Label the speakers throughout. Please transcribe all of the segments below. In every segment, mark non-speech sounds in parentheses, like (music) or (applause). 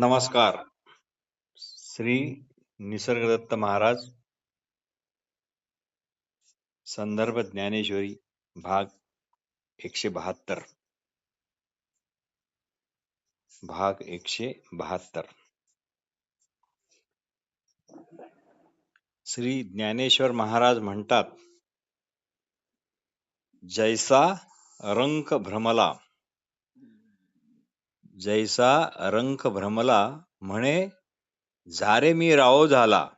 Speaker 1: नमस्कार. श्री निसर्गदत्त महाराज संदर्भ ज्ञानेश्वरी भाग एकशे बहात्तर. भाग एकशे बहात्तर. श्री ज्ञानेश्वर महाराज म्हणतात जैसा रंक भ्रमला जैसा रंक भ्रमला म्हणे झारे मी राओ झाला.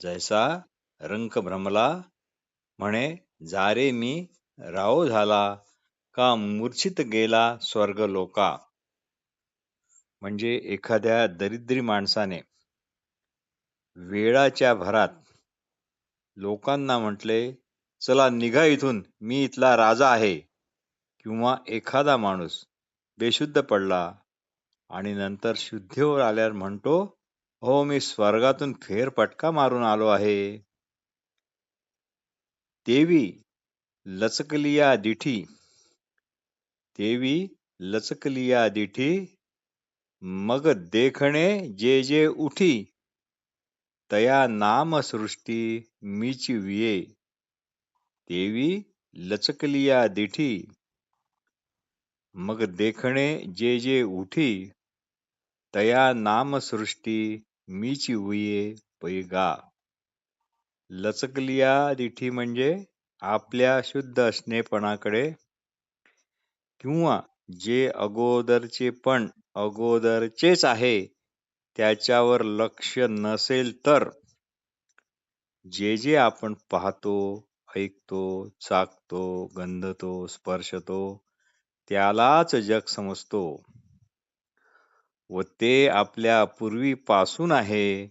Speaker 1: जैसा रंक भ्रमला म्हणे झारे मी राओ झाला का मूर्छित गेला स्वर्ग लोका. म्हणजे एखाद्या दरिद्री माणसाने वेळाच्या भरात लोकांना म्हटले चला निघा इथून मी इथला राजा आहे. किंवा एखादा माणूस बेशुद्ध पडला. आणि नंतर शुद्धीवर आल्यावर म्हणतो हो मी स्वर्गातून फेरपटका मारून आलो आहे. देवी लचकलिया दिठी. देवी लचकलिया दिठी. मग देखणे जे जे उठी. तया नाम सृष्टी मीची विये. देवी लचकलिया दिठी. मग देखणे जे जे उठी तया नामसृष्टी मीची उये पैगा. लचकलिया दिठी म्हणजे आपल्या शुद्ध असणेपणाकडे किंवा जे अगोदरचे पण अगोदरचेच आहे त्याच्यावर लक्ष नसेल तर जे जे आपण पाहतो ऐकतो चाकतो गंधतो स्पर्शतो त्यालाच जग समजतो. व ते आपल्या पूर्वीपासून आहे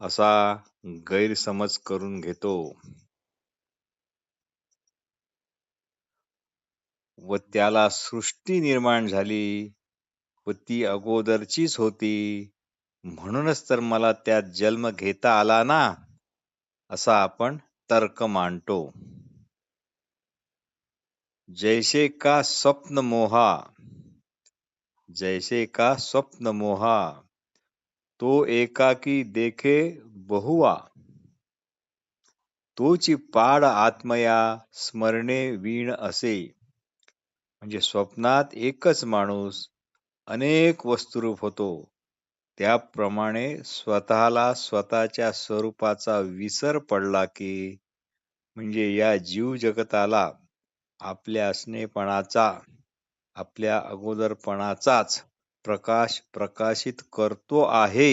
Speaker 1: असा गैरसमज करून घेतो. व त्याला सृष्टी निर्माण झाली व ती अगोदरचीच होती. म्हणूनच तर मला त्यात जन्म घेता आला ना असा आपण तर्क मांडतो जैसे का स्वप्न मोहा जैसे का स्वप्न मोहा तो एकाकी देखे बहुवा तोची पाड आत्मया स्मरणे वीण असे। म्हणजे स्वप्नात एकच माणूस अनेक वस्तुरूप होतो. त्याप्रमाणे स्वतःला स्वतःच्या स्वरूपाचा विसर पडला की म्हणजे या जीव जगताला आपल्या असणेपणाचा आपल्या अगोदरपणाचाच प्रकाश प्रकाशित करतो आहे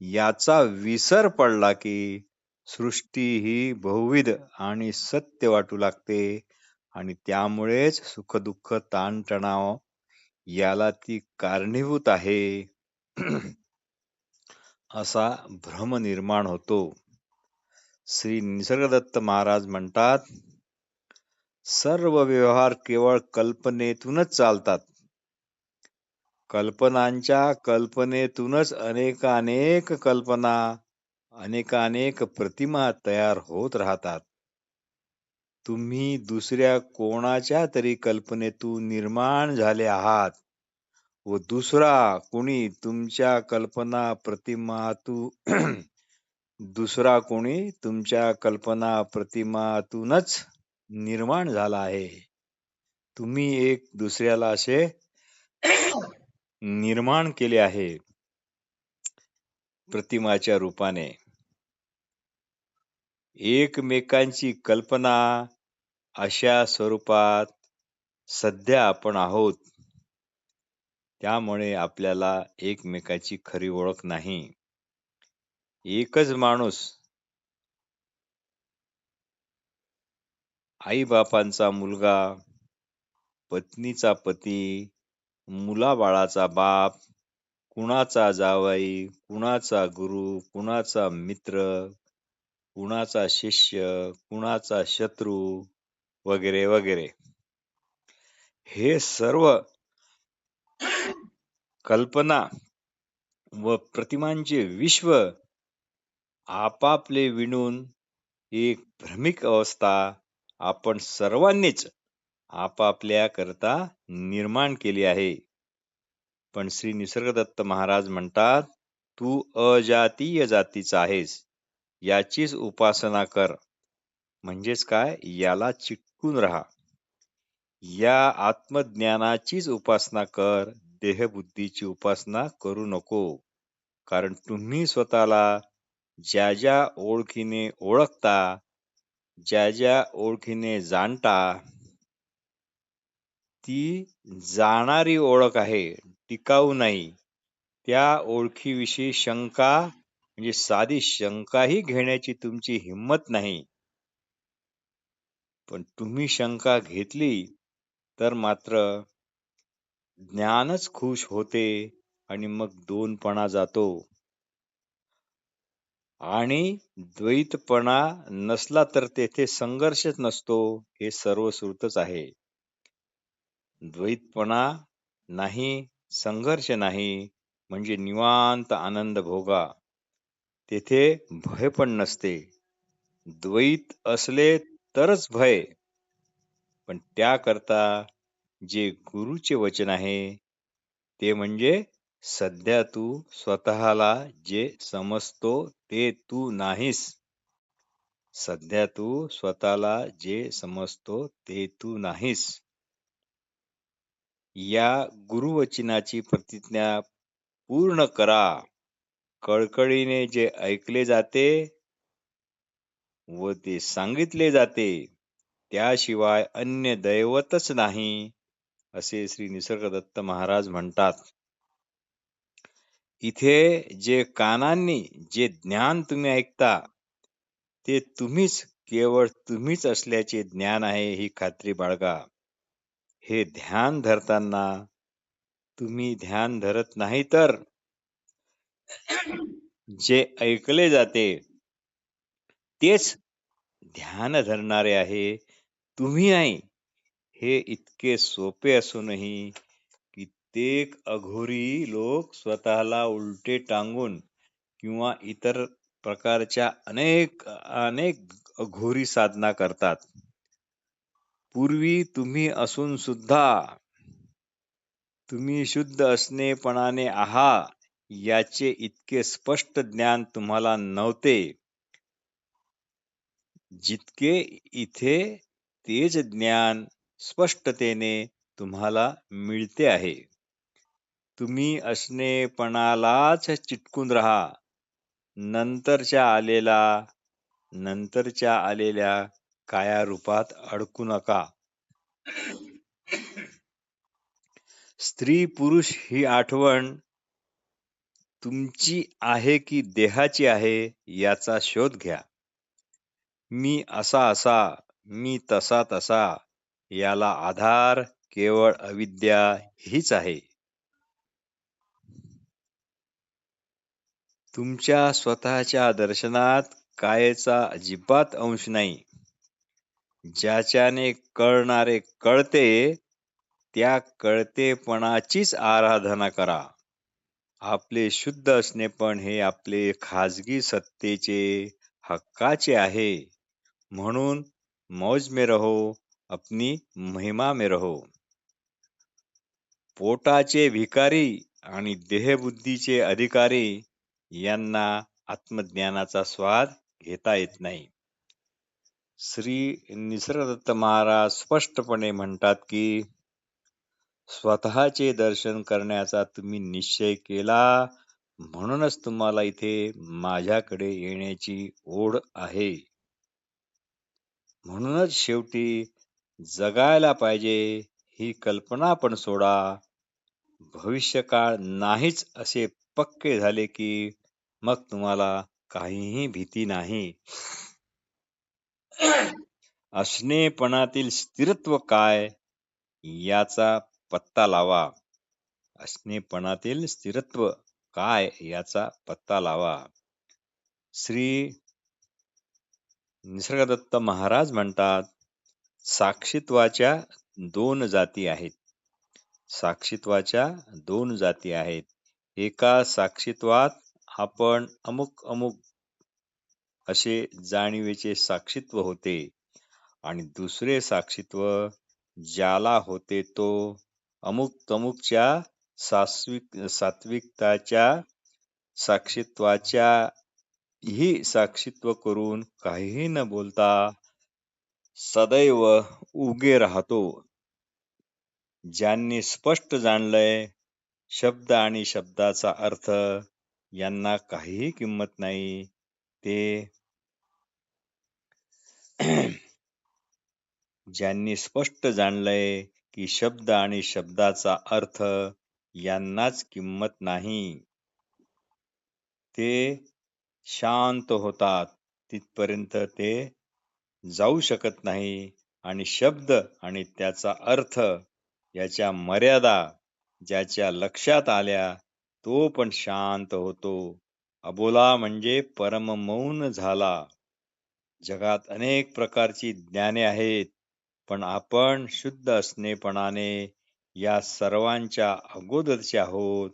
Speaker 1: याचा विसर पडला की सृष्टी ही बहुविध आणि सत्य वाटू लागते आणि त्यामुळेच सुखदुःख ताणतणाव याला ती कारणीभूत आहे. (clears throat) असा भ्रम निर्माण होतो. श्री निसर्गदत्त महाराज म्हणतात सर्व व्यवहार केवळ कल्पनेतूनच चालतात. कल्पनांच्या कल्पनेतूनच अनेकानेक कल्पना अनेकानेक प्रतिमा तयार होत राहतात. तुम्ही दुसऱ्या कोणाच्या तरी कल्पनेतून निर्माण झाले आहात व दुसरा कोणी तुमच्या कल्पना प्रतिमातू (clears throat) दुसरा कोणी तुमच्या कल्पना प्रतिमातूनच निर्माण झाला आहे. तुम्ही एक दुसऱ्याला असे (coughs) निर्माण केले आहे. प्रतिमाच्या रूपाने. एकमेकांची कल्पना अशा स्वरूपात सध्या आपण आहोत. त्यामुळे आपल्याला एकमेकाची खरी ओळख नाही. एकच माणूस आई बापांचा मुलगा पत्नीचा पती मुलाबाळाचा बाप कुणाचा जावाई कुणाचा गुरु कुणाचा मित्र कुणाचा शिष्य कुणाचा शत्रू वगैरे वगैरे. हे सर्व कल्पना व प्रतिमांचे विश्व आपापले विणून एक भ्रमिक अवस्था आपण सर्वांनीच आपापल्या करता निर्माण केली आहे. पण श्री निसर्गदत्त महाराज म्हणतात तू अजातीय जातीचा आहेस. याचीच उपासना कर. म्हणजेच काय? याला चिटकून राहा. या आत्मज्ञानाचीच उपासना कर. देहबुद्धीची उपासना करू नको. कारण तुम्ही स्वतःला ज्या ज्या ओळखीने ओळखता ज्या ज्या ओळखीने जाणता ती जाणारी ओळख आहे टिकाऊ नाही. त्या ओळखीविषयी शंका म्हणजे साधी शंकाही घेण्याची तुमची हिंमत नाही. पण तुम्ही शंका घेतली तर मात्र ज्ञानच खुश होते आणि मग दोनपणा जातो. आणि द्वैतपणा नसला तर तेथे संघर्षच नसतो हे सर्वश्रुतच आहे. द्वैतपणा नाही संघर्ष नाही म्हणजे निवांत आनंद भोगा. तेथे भय पण नसते. द्वैत असले तरच भय. पण त्याकरता जे गुरुचे वचन आहे ते म्हणजे सध्या तू स्वतःला जे समजतो ते तू नाहीस. सध्या तू स्वतःला जे समजतो ते तू नाहीस. या गुरुवचनाची प्रतिज्ञा पूर्ण करा. कळकळीने जे ऐकले जाते व ते सांगितले जाते त्याशिवाय अन्य दैवतच नाही असे श्री निसर्गदत्त महाराज म्हणतात. इथे जे कानांनी जे ज्ञान तुम्ही ऐकता ते तुम्हीच केवळ तुम्हीच असल्याचे ज्ञान आहे ही खात्री बाळगा. हे ध्यान धरताना तुम्ही ध्यान धरत नाही तर जे ऐकले जाते तेच ध्यान धरणारे आहे. तुम्ही नाही. हे इतके सोपे असूनही कित्येक अघोरी लोक स्वतःला उलटे टांगून किंवा इतर प्रकारच्या अनेक अनेक अघोरी साधना करतात. पूर्वी तुम्ही असून सुद्धा तुम्ही शुद्ध असणेपणाने आहा याचे इतके स्पष्ट ज्ञान तुम्हाला नव्हते. जितके इथे तेच ज्ञान स्पष्टतेने तुम्हाला मिळते आहे. तुम्ही असणेपणालाच चिटकून राहा. नंतरच्या आलेला नंतरच्या आलेल्या काया रूपात अडकू नका. स्त्री पुरुष ही आठवण तुमची आहे की देहाची आहे याचा शोध घ्या. मी असा असा मी तसा तसा याला आधार केवळ अविद्या हीच आहे. तुमच्या स्वतःच्या दर्शनात कायचा अजिबात अंश नाही. ज्याच्याने कळणारे कळते त्या कळतेपणाचीच आराधना करा. आपले शुद्ध असणे पण हे आपले खाजगी सत्तेचे हक्काचे आहे. म्हणून मौज में रहो अपनी महिमा में रहो. पोटाचे भिकारी आणि देहबुद्धीचे अधिकारी यांना आत्मज्ञानाचा स्वाद घेता येत नाही. श्री निसर्गदत्त महाराज स्पष्टपणे म्हणतात की स्वतःचे दर्शन करण्याचा तुम्ही निश्चय केला म्हणूनच तुम्हाला इथे माझ्याकडे येण्याची ओढ आहे. म्हणूनच शेवटी जगायला पाहिजे ही कल्पना पण सोडा. भविष्यकाळ नाहीच असे पक्के झाले की मग तुम्हाला काहीही भीती नाही. असणेपणातील स्थिरत्व काय याचा पत्ता लावा. असणेपणातील स्थिरत्व काय याचा पत्ता लावा. श्री निसर्गदत्त महाराज म्हणतात साक्षीत्वाच्या दोन जाती आहेत. साक्षित्वाच्या दोन जाती आहेत. एका साक्षीत्वात आपण अमुक अमुक असे जाणीवेचे साक्षीत्व होते आणि दुसरे साक्षीत्व ज्याला होते तो अमुक तमुकच्या सात्विक सात्विकताच्या साक्षीत्वाच्या ही साक्षीत्व करून काहीही न बोलता सदैव उगे राहतो. ज्यांनी स्पष्ट जाणलंय शब्द आणि शब्दाचा अर्थ यांना काहीही किंमत नाही. ते ज्यांनी स्पष्ट जाणलंय की शब्द आणि शब्दाचा अर्थ यांनाच किंमत नाही. ते शांत होतात. तिथपर्यंत ते जाऊ शकत नाही आणि शब्द आणि त्याचा अर्थ याच्या मर्यादा ज्याच्या लक्षात आल्या तो पण शांत होतो. अबोला म्हणजे परममौन झाला. जगात अनेक प्रकारची ज्ञाने आहेत पण आपण शुद्ध असणेपणाने या सर्वांच्या अगोदरचे आहोत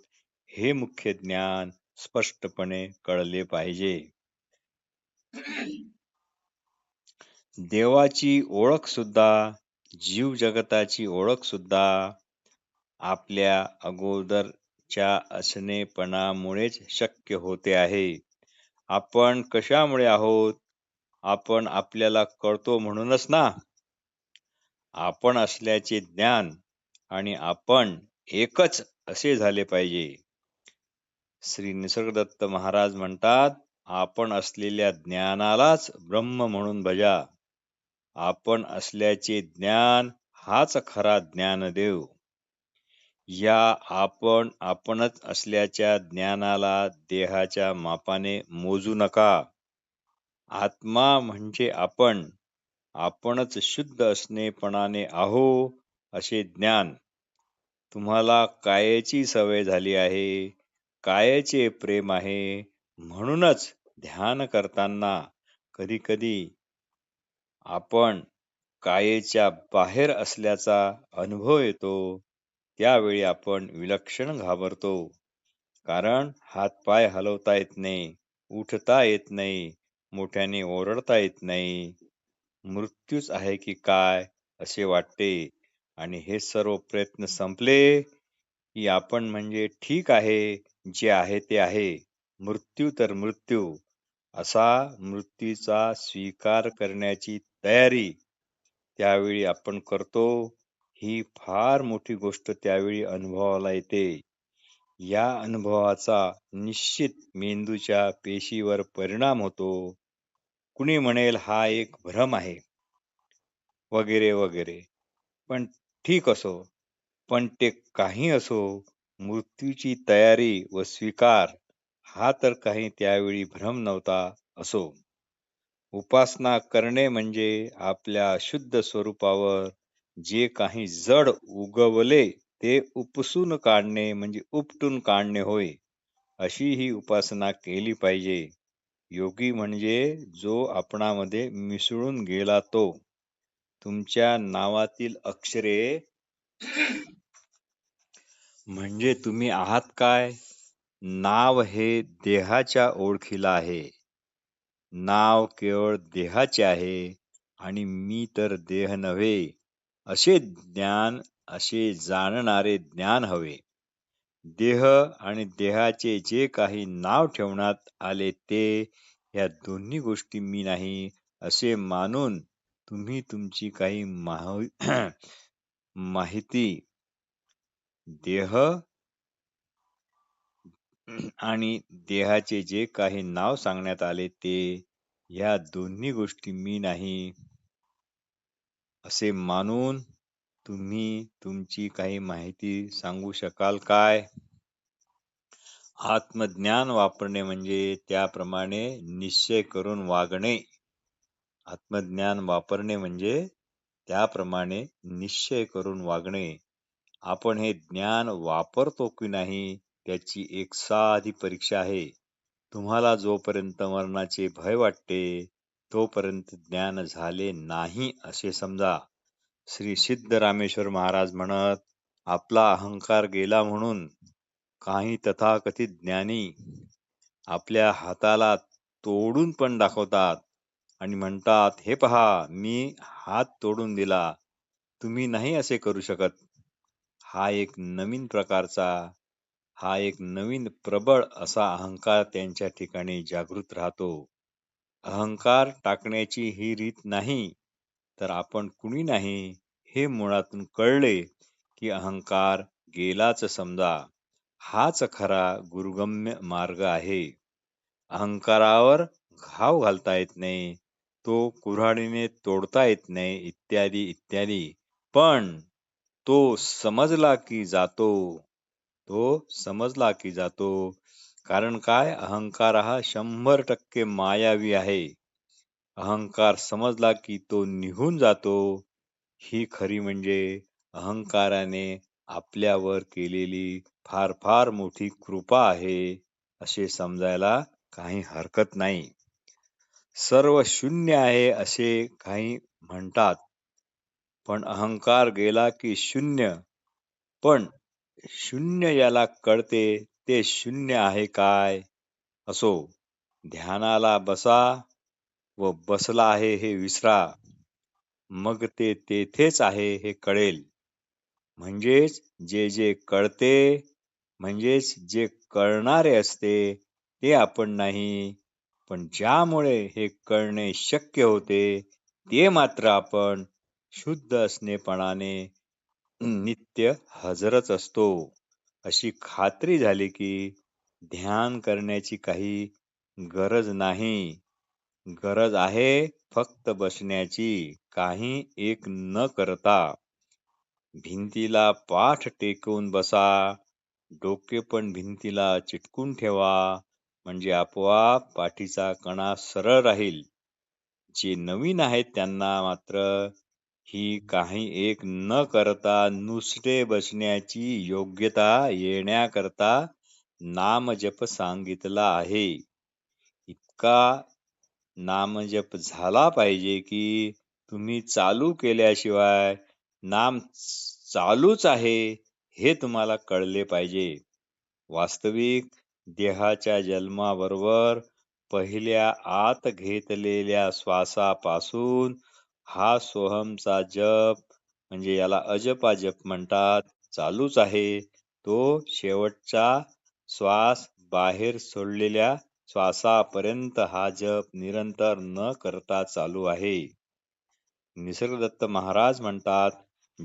Speaker 1: हे मुख्य ज्ञान स्पष्टपणे कळले पाहिजे. देवाची ओळख सुद्धा जीव जगताची ओळख सुद्धा आपल्या अगोदर च्या असणेपणामुळेच शक्य होते आहे. आपण कशामुळे आहोत? आपण आपल्याला कळतो म्हणूनच ना. आपण असल्याचे ज्ञान आणि आपण एकच असे झाले पाहिजे. श्री निसर्गदत्त महाराज म्हणतात आपण असलेल्या ज्ञानालाच ब्रह्म म्हणून भजा. आपण असल्याचे ज्ञान हाच खरा ज्ञानदेव. या आपण आपणच असल्याच्या ज्ञानाला देहाच्या मापाने मोजू नका. आत्मा म्हणजे आपण आपणच शुद्ध असणेपणाने आहो असे ज्ञान. तुम्हाला कायेची सवय झाली आहे? कायेचे प्रेम आहे? म्हणूनच ध्यान करताना कधी कधी आपण कायेच्या बाहेर असल्याचा अनुभव येतो. त्यावेळी आपण विलक्षण घाबरतो. कारण हातपाय हलवता येत नाही उठता येत नाही मोठ्याने ओरडता येत नाही. मृत्यूच आहे की काय असे वाटते. आणि हे सर्व प्रयत्न संपले की आपण म्हणजे ठीक आहे जे आहे ते आहे. मृत्यू तर मृत्यू. असा मृत्यूचा स्वीकार करण्याची तयारी त्यावेळी आपण करतो. ही फार मोठी गोष्ट त्यावेळी अनुभवाला येते. या अनुभवाचा निश्चित मेंदूच्या पेशीवर परिणाम होतो. कुणी म्हणेल हा एक भ्रम आहे. वगैरे वगैरे. पण ठीक असो. पण ते काही असो मृत्यूची तयारी व स्वीकार हा तर काही त्यावेळी भ्रम नव्हता असो. उपासना करणे म्हणजे आपल्या शुद्ध स्वरूपावर जे काही जड उगवले ते उपसून काढणे म्हणजे उपटून काढणे होय अशी ही उपासना केली पाहिजे. योगी म्हणजे जो आपणामध्ये मिसळून गेला तो. तुमच्या नावातील अक्षरे म्हणजे तुम्ही आहात काय? नाव हे देहाच्या ओळखीला आहे. नाव केवळ देहाचे आहे आणि मी तर देह नव्हे. असे ज्ञान असे जाणणारे ज्ञान हवे. देह आणि देहाचे जे काही नाव ठेवण्यात आले ते या दोन्ही गोष्टी मी नाही असे मानून तुम्ही तुमची काही (clears throat) माहिती देह आणि देहाचे जे काही नाव सांगण्यात आले ते या दोन्ही गोष्टी मी नाही असे मानून तुम्ही तुमची काही माहिती सांगू शकाल काय? आत्मज्ञान वापरणे म्हणजे त्याप्रमाणे निश्चय करून वागणे. आत्मज्ञान वापरणे म्हणजे त्याप्रमाणे निश्चय करून वागणे. आपण हे ज्ञान वापरतो की नाही त्याची एक साधी परीक्षा आहे. तुम्हाला जोपर्यंत मरणाचे भय वाटते तोपर्यंत ज्ञान झाले नाही असे समजा. श्री सिद्ध रामेश्वर महाराज म्हणत आपला अहंकार गेला म्हणून काही तथाकथित ज्ञानी आपल्या हाताला तोडून पण दाखवतात आणि म्हणतात हे पहा मी हात तोडून दिला तुम्ही नाही असे करू शकत. हा एक नवीन प्रकारचा हा एक नवीन प्रबळ असा अहंकार त्यांच्या ठिकाणी जागृत राहतो. अहंकार टाकण्याची ही रीत नाही तर आपण कुणी नाही हे मुळातून कळले की अहंकार गेलाच समजा. हाच खरा गुरुगम्य मार्ग आहे. अहंकारावर घाव घालता येत नाही तो कुऱ्हाडीने तोडता येत नाही इत्यादी इत्यादी. पण तो समजला की जातो तो समजला की जातो कारण काय? अहंकार हा शंभर टक्के मायावी आहे. अहंकार समजला की तो निघून जातो. ही खरी म्हणजे अहंकाराने आपल्यावर केलेली फार फार मोठी कृपा आहे असे समजायला काही हरकत नाही. सर्व शून्य आहे असे काही म्हणतात. पण अहंकार गेला की शून्य. पण शून्य याला कळते ते शून्य आहे काय? असो ध्यानाला बसा व बसला आहे हे विसरा. मग ते तेथेच आहे हे कळेल. म्हणजेच जे जे कळते म्हणजेच जे कळणारे असते ते आपण नाही. पण ज्यामुळे हे कळणे शक्य होते ते मात्र आपण शुद्ध असणेपणाने नित्य हजरच असतो. अशी खात्री झाली की ध्यान करण्याची काही गरज नाही. गरज आहे फक्त बसण्याची काही एक न करता. भिंतीला पाठ टेकवून बसा डोके पण भिंतीला चिटकून ठेवा म्हणजे आपोआप पाठीचा कणा सरळ राहील. जे नवीन आहेत त्यांना मात्र ही काही एक न करता नुसते बसण्याची योग्यता येण्याकरता नामजप सांगितला आहे. इतका नामजप झाला पाहिजे की तुम्ही चालू केल्याशिवाय नाम चालूच आहे हे तुम्हाला कळले पाहिजे. वास्तविक देहाच्या जन्माबरोबर पहिल्या आत घेतलेल्या श्वासापासून हा सोहमचा जप म्हणजे याला अजपा जप म्हणतात चालूच आहे. तो शेवटचा श्वास बाहेर सोडलेल्या श्वासापर्यंत हा जप निरंतर न करता चालू आहे. निसर्गदत्त महाराज म्हणतात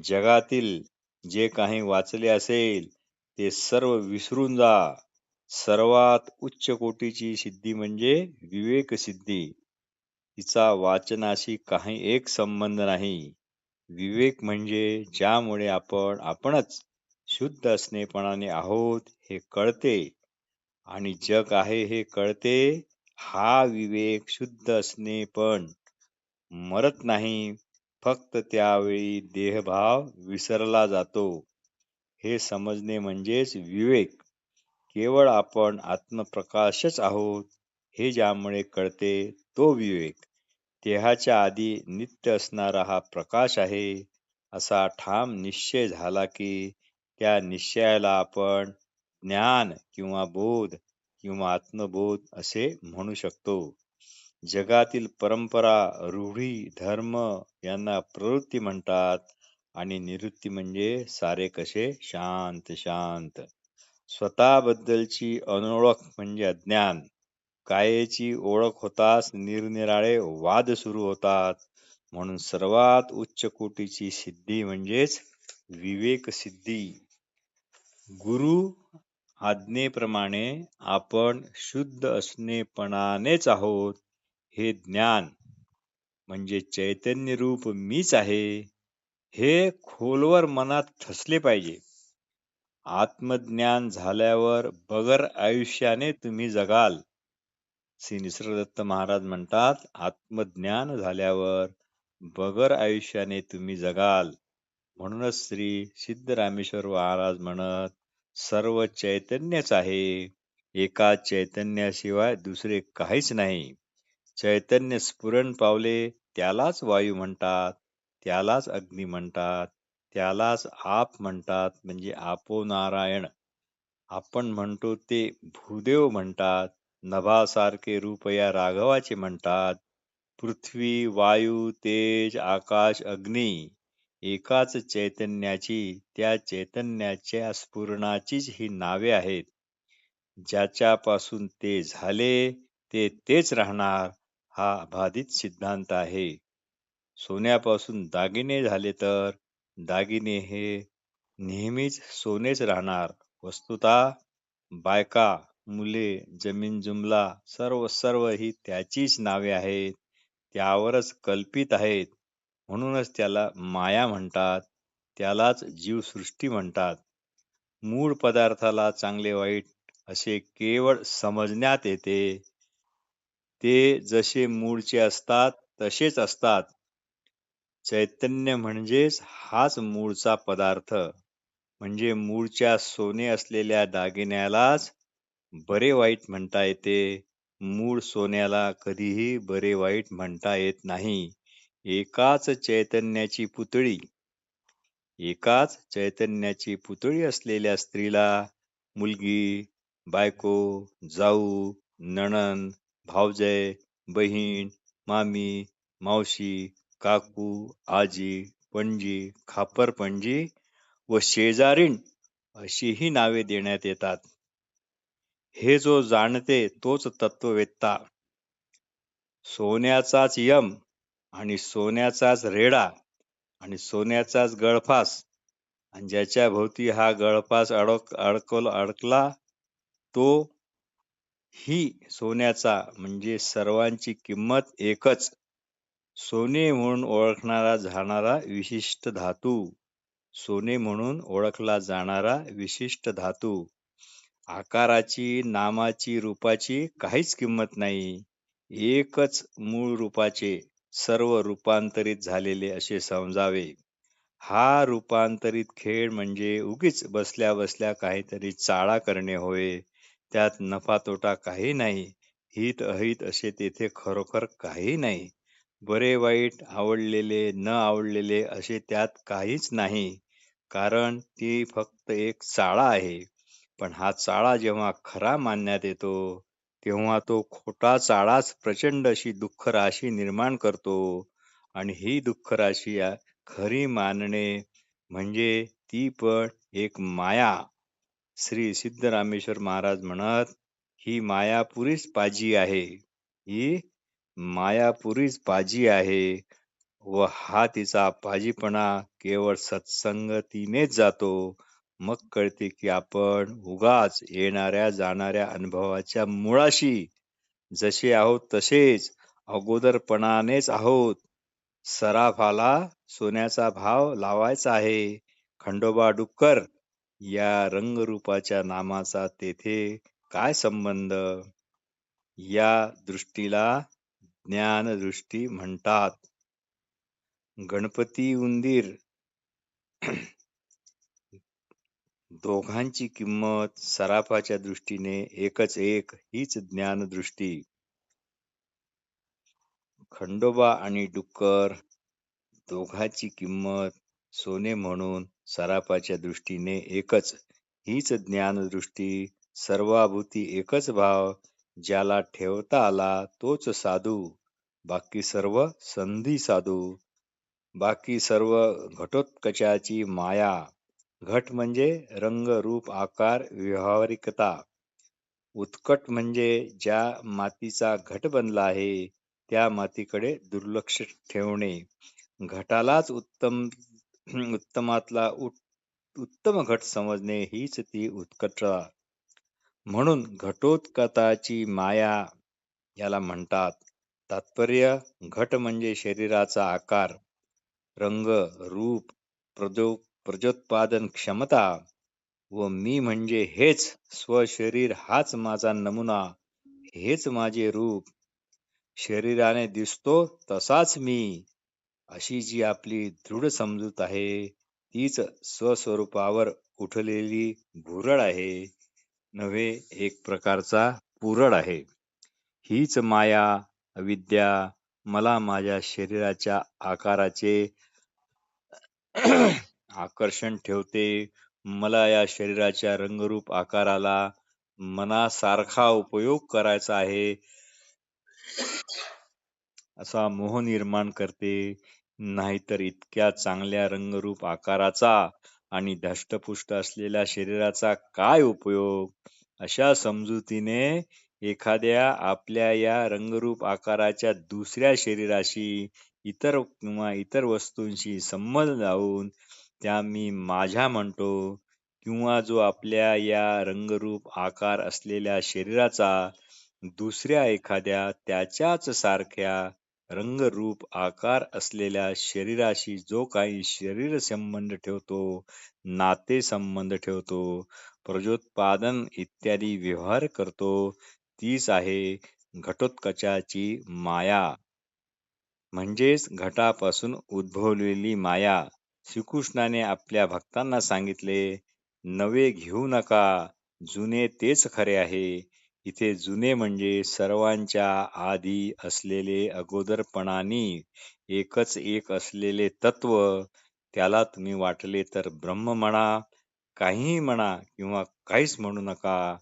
Speaker 1: जगातील जे काही वाचले असेल ते सर्व विसरून जा. सर्वात उच्च कोटीची सिद्धी म्हणजे विवेक सिद्धी. तिचा वाचनाशी काही एक संबंध नाही. विवेक म्हणजे ज्यामुळे आपण आपणच शुद्ध असणेपणाने आहोत हे कळते. आणि जग आहे हे कळते. हा विवेक शुद्ध असणे पण मरत नाही. फक्त त्यावेळी देहभाव विसरला जातो. हे समजणे म्हणजेच विवेक. केवळ आपण आत्मप्रकाशच आहोत हे ज्यामुळे कळते तो विवेक. देहाच्या आधी नित्य असणारा हा प्रकाश आहे असा ठाम निश्चय झाला की त्या निश्चयाला आपण ज्ञान किंवा बोध किंवा आत्मबोध असे म्हणू शकतो. जगातील परंपरा रूढी धर्म यांना प्रवृत्ती म्हणतात आणि निवृत्ती म्हणजे सारे कसे? शांत शांत. स्वतःबद्दलची अनोळख म्हणजे अज्ञान. कायेची ओळख होताच निरनिराळे वाद सुरू होतात. म्हणून सर्वात उच्च कोटीची सिद्धी म्हणजेच विवेक सिद्धी. गुरु आज्ञेप्रमाणे आपण शुद्ध असणेपणानेच आहोत हे ज्ञान म्हणजे चैतन्य रूप मीच आहे हे खोलवर मनात ठसले पाहिजे. आत्मज्ञान झाल्यावर बगर आयुष्याने तुम्ही जगाल. श्री निसर्गदत्त महाराज म्हणतात आत्मज्ञान झाल्यावर बगर आयुष्याने तुम्ही जगाल. म्हणूनच श्री सिद्धरामेश्वर महाराज म्हणत सर्व चैतन्यच आहे. एका चैतन्याशिवाय दुसरे काहीच नाही. चैतन्य स्फुरण पावले त्यालाच वायू म्हणतात त्यालाच अग्नी म्हणतात त्यालाच आप म्हणतात म्हणजे आपो नारायण. आपण म्हणतो ते भूदेव म्हणतात. नभासारखे रूप या राघवाचे म्हणतात. पृथ्वी वायू तेज आकाश अग्नी एकाच चैतन्याची त्या चैतन्याच्या स्फुरणाचीच ही नावे आहेत. ज्याच्यापासून ते झाले ते तेच राहणार हा अबाधित सिद्धांत आहे. सोन्यापासून दागिने झाले तर दागिने हे नेहमीच सोनेच राहणार. वस्तुता बायका मुले जमीन जुमला सर्व सर्व ही त्याचीच नावे आहेत. त्यावरच कल्पित आहेत. म्हणूनच त्याला माया म्हणतात. त्यालाच जीवसृष्टी म्हणतात. मूळ पदार्थाला चांगले वाईट असे केवळ समजण्यात येते. ते जसे मूळचे असतात तसेच असतात. चैतन्य म्हणजेच हाच मूळचा पदार्थ. म्हणजे मूळच्या सोने असलेल्या दागिन्यालाच बरे वाईट म्हणता येते. मूळ सोन्याला कधीही बरे वाईट म्हणता येत नाही. एकाच चैतन्याची पुतळी. एकाच चैतन्याची पुतळी असलेल्या स्त्रीला मुलगी बायको जाऊ नणन भावजय बहीण मामी मावशी काकू आजी पणजी खापर पणजी व शेजारीण अशीही नावे देण्यात येतात. हे जो जाणते तोच तत्ववेत्ता. सोन्याचाच यम आणि सोन्याचाच रेडा आणि सोन्याचाच गळफास आणि ज्याच्या भोवती हा गळफास अडक अडकल अडकला तो ही सोन्याचा म्हणजे सर्वांची किंमत एकच. सोने म्हणून ओळखणारा जाणारा विशिष्ट धातू. सोने म्हणून ओळखला जाणारा विशिष्ट धातू. आकाराची नामाची रूपाची काहीच किंमत नाही. एकच मूळ रूपाचे सर्व रूपांतरित झालेले असे समजावे. हा रूपांतरित खेळ म्हणजे उगीच बसल्या बसल्या काहीतरी चाळा करणे होय. त्यात नफा तोटा काही नाही. हित अहित असे तेथे खरोखर काही नाही. बरे वाईट आवडलेले न आवडलेले असे त्यात काहीच नाही. कारण ती फक्त एक चाळा आहे. पण हा चाळा जेव्हा खरा मानण्यात येतो तेव्हा तो खोटा चाळाच प्रचंड अशी दुःख राशी निर्माण करतो आणि ही दुःख राशी खरी मानणे म्हणजे ती पण एक माया. श्री सिद्धरामेश्वर महाराज म्हणत ही मायापुरीच पाजी आहे. ही मायापुरीच पाजी आहे व हा तिचा पाजीपणा केवळ सत्संगतीनेच जातो. मग कळते की आपण उगाच येणाऱ्या जाणाऱ्या अनुभवाच्या मुळाशी जसे आहोत तसेच अगोदरपणानेच आहोत. सराफाला सोन्याचा भाव लावायचा आहे. खंडोबा डुक्कर या रंगरूपाच्या नामाचा तेथे काय संबंध? या दृष्टीला ज्ञानदृष्टी म्हणतात. गणपती उंदीर दोघांची किंमत सराफाच्या दृष्टीने एकच एक हीच ज्ञानदृष्टी. खंडोबा आणि डुक्कर दोघांची किंमत सोने म्हणून सराफाच्या दृष्टीने एकच हीच ज्ञानदृष्टी. सर्वाभूती एकच भाव ज्याला ठेवता आला तोच साधू. बाकी सर्व संधी साधू. बाकी सर्व घटोत्कचाची माया. घट म्हणजे रंग रूप आकार व्यावहारिकता. उत्कट म्हणजे ज्या मातीचा घट बनला आहे त्या मातीकडे दुर्लक्ष ठेवणे. घटालाच उत्तम उत्तमातला उत्तम घट समजणे हीच ती उत्कटता. म्हणून घटोत्कटाची माया याला म्हणतात. तात्पर्य घट म्हणजे शरीराचा आकार. रंग रूप प्रजो प्रजोत्पादन क्षमता व मी म्हणजे हेच स्वशरीर हाच माझा नमुना हेच माझे रूप. शरीराने दिसतो तसाच मी अशी जी आपली दृढ समजूत आहे तीच स्वस्वरूपावर उठलेली भुरळ आहे. नव्हे एक प्रकारचा पुरळ आहे. हीच माया अविद्या मला माझ्या शरीराच्या आकाराचे आकर्षण ठेवते. मला या शरीराच्या रंगरूप आकाराला मनासारखा उपयोग करायचा आहे. असा मोह निर्माण करते. नाहीतर इतक्या चांगल्या रंगरूप आकाराचा आणि धष्टपुष्ट असलेल्या शरीराचा काय उपयोग? अशा समजुतीने एखाद्या आपल्या या रंगरूप आकाराच्या दुसऱ्या शरीराशी इतर किंवा इतर वस्तूंशी संबंध लावून त्या मी माझ्या म्हणतो किंवा जो आपल्या या रंगरूप आकार असलेल्या शरीराचा दुसऱ्या एखाद्या त्याच्याच सारख्या रंगरूप आकार असलेल्या शरीराशी जो काही शरीर संबंध ठेवतो नाते संबंध ठेवतो प्रजोत्पादन इत्यादी व्यवहार करतो तीच आहे घटोत्कचाची माया. म्हणजेच घटापासून उद्भवलेली माया. श्रीकृष्णाने आपल्या भक्तांना सांगितले नवे घेऊ नका जुने तेच खरे आहे. इथे जुने म्हणजे सर्वांच्या आधी असलेले अगोदरपणानी एकच एक असलेले तत्व त्याला तुम्ही वाटले तर ब्रह्म म्हणा काहीही म्हणा किंवा काहीच म्हणू नका.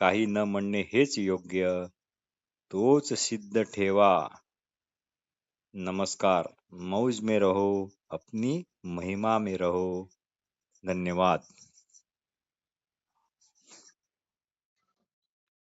Speaker 1: काही न म्हणणे हेच योग्य. तोच सिद्ध ठेवा. नमस्कार. मौज में रहो अपनी महिमा में रहो। धन्यवाद।